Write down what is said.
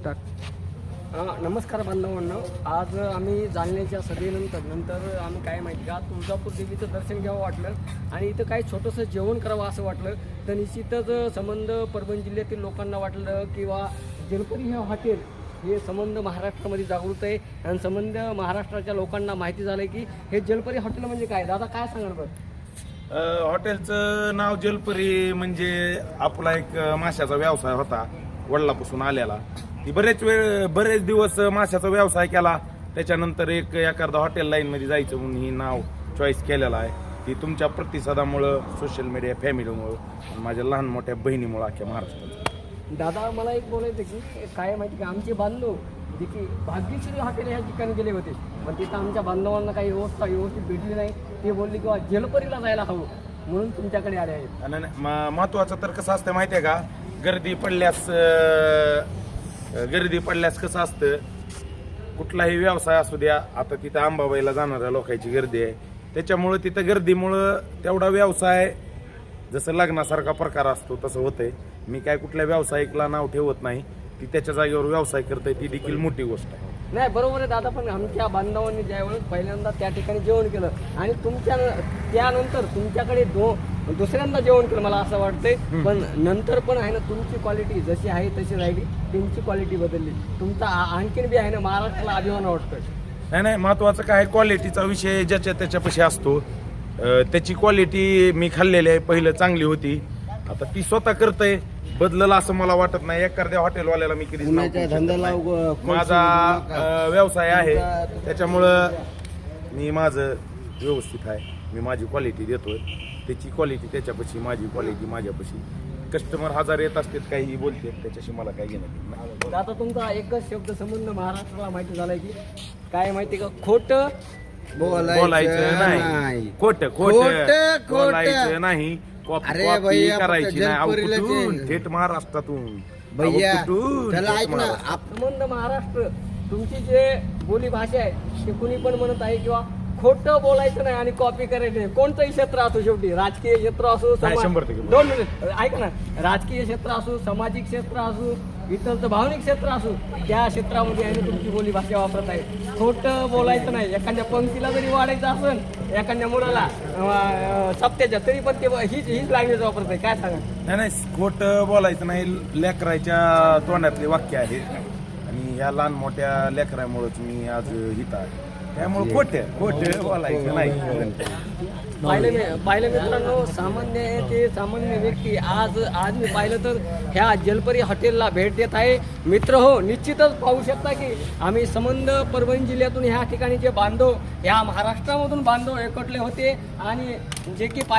Start. नमस्कार बांधवांनो. आज आम्ही जालन्याच्या सभेनंतर नंतर आम्ही काय माहिती का तुळजापूर देवीचं दर्शन घ्यावं वाटलं आणि इथं काही छोटंसं जेवण करावं असं वाटलं. तर निश्चितच संबंध परभणी जिल्ह्यातील लोकांना वाटलं किंवा जलपरी हे हॉटेल हे संबंध महाराष्ट्रामध्ये जागृत आहे. आणि संबंध महाराष्ट्राच्या लोकांना माहिती झालं की हे जलपरी हॉटेल म्हणजे काय? दादा काय सांगणार बरं? हॉटेलचं नाव जलपरी म्हणजे आपला एक माशाचा व्यवसाय होता वडिलापासून आलेला. ती बरेच वेळ बरेच दिवस माशाचा व्यवसाय केला. त्याच्यानंतर एक एखादा हॉटेल लाईनमध्ये जायचं म्हणून ही नाव चॉईस केलेलं आहे. ती तुमच्या प्रतिसादामुळं सोशल मीडिया फॅमिलीमुळं आणि माझ्या लहान मोठ्या बहिणीमुळं अख्ख्या महाराष्ट्रात. दादा मला एक बोलायचं की काय माहिती की आमचे बांधव जे की भाग्यश्री हॉटेल ह्या ठिकाणी गेले होते. पण तिथं आमच्या बांधवांना काही व्यवस्था व्यवस्थित भेटली नाही. ते बोलले किंवा जलपरीला जायला हवं. म्हणून तुमच्याकडे आले आहेत. आणि म- महत्वाचं तर कसं असतं माहिती आहे का? गर्दी पडल्यास गर्दी पडल्यास कसं असतं? कुठलाही व्यवसाय असू द्या आता तिथं आंबाबाईला जाणाऱ्या लोकांची गर्दी आहे. त्याच्यामुळं तिथं गर्दीमुळं तेवढा व्यवसाय जसं लग्नासारखा प्रकार असतो तसं होतंय. मी काय कुठल्या व्यावसायिकला नाव ठेवत नाही ती त्याच्या जागेवर व्यवसाय करते ती देखील मोठी गोष्ट आहे. नाही बरोबर आहे दादा पण आमच्या बांधवांनी ज्यावेळेस पहिल्यांदा त्या ठिकाणी जेवण केलं आणि तुमच्या त्यानंतर तुमच्याकडे दो दुसऱ्यांदा जेवण केलं मला असं वाटतंय. पण नंतर पण आहे ना तुमची क्वालिटी जशी आहे तशी राहिली तुमची क्वालिटी बदलली. तुमचा आणखीन बी आहे ना महाराष्ट्राला अभिमान वाटतोय. नाही नाही महत्वाचं काय क्वालिटीचा विषय ज्याच्या त्याच्यापाशी असतो. त्याची क्वालिटी मी खाल्लेली आहे पहिलं चांगली होती. आता ती स्वतः करतय. बदललं असं मला वाटत नाही. एखाद्या हॉटेलवाल्याला मी नाही. माझा अं, व्यवसाय आहे. त्याच्यामुळं मी माझं व्यवस्थित आहे. मी माझी क्वालिटी देतोय. त्याची क्वालिटी त्याच्यापाशी माझी क्वालिटी माझ्यापाशी. कस्टमर हजार येत असतात काही बोलते त्याच्याशी मला काही घेणं देणं नाही. आता तुमचा एकच शब्द संबंध महाराष्ट्राला माहिती झालाय की काय माहिती का? खोट बोलायचं नाही. खोट खोट खोटं, खोटं. बोलायचं नाही. कॉपी अरे कॉपी भैया, करायची फक्त नाही अहो, जलपुरीला कुठून थेट महाराष्ट्रातून भैया कुठून? त्याला थेट ऐक ना महाराष्ट्र. आप- संबंध महाराष्ट्र तुमची जे बोली भाषा आहे ते कुणी पण म्हणत आहे किंवा खोटं बोलायचं नाही आणि कॉपी करायचं नाही. कोणतंही क्षेत्र असो शेवटी राजकीय क्षेत्र असो शंभर टक्के. दोन मिनिट ऐक ना. राजकीय क्षेत्र असो सामाजिक क्षेत्र असो इतर भावनिक क्षेत्र असो त्या क्षेत्रामध्ये आहे ना तुमची बोली भाषा वापरत आहे. खोटं बोलायचं नाही. एखाद्या पंक्तीला जरी वाढायचं असेल एखाद्या मुलाला अं, सप्त्याच्या तरी पण ते हीच हीच लँग्वेज वापरत आहे. काय सांगा? नाही नाही खोट बोलायचं नाही. लेकराच्या तोंडातले वाक्य आहे आणि ह्या लहान मोठ्या लेकरामुळेच मी आज हित आहे. त्यामुळे खोट खोट बोलायचं नाही. पाहिलं मी पाहिलं मित्रांनो सामान्य आहे ते सामान्य व्यक्ती. आज आज मी पाहिलं तर ह्या जलपरी हॉटेलला भेट देत आहे. मित्र हो निश्चितच पाहू शकता की आम्ही संबंध परभणी जिल्ह्यातून ह्या ठिकाणी जे बांधव ह्या महाराष्ट्रामधून बांधव एकटले होते आणि जे की पाहिलं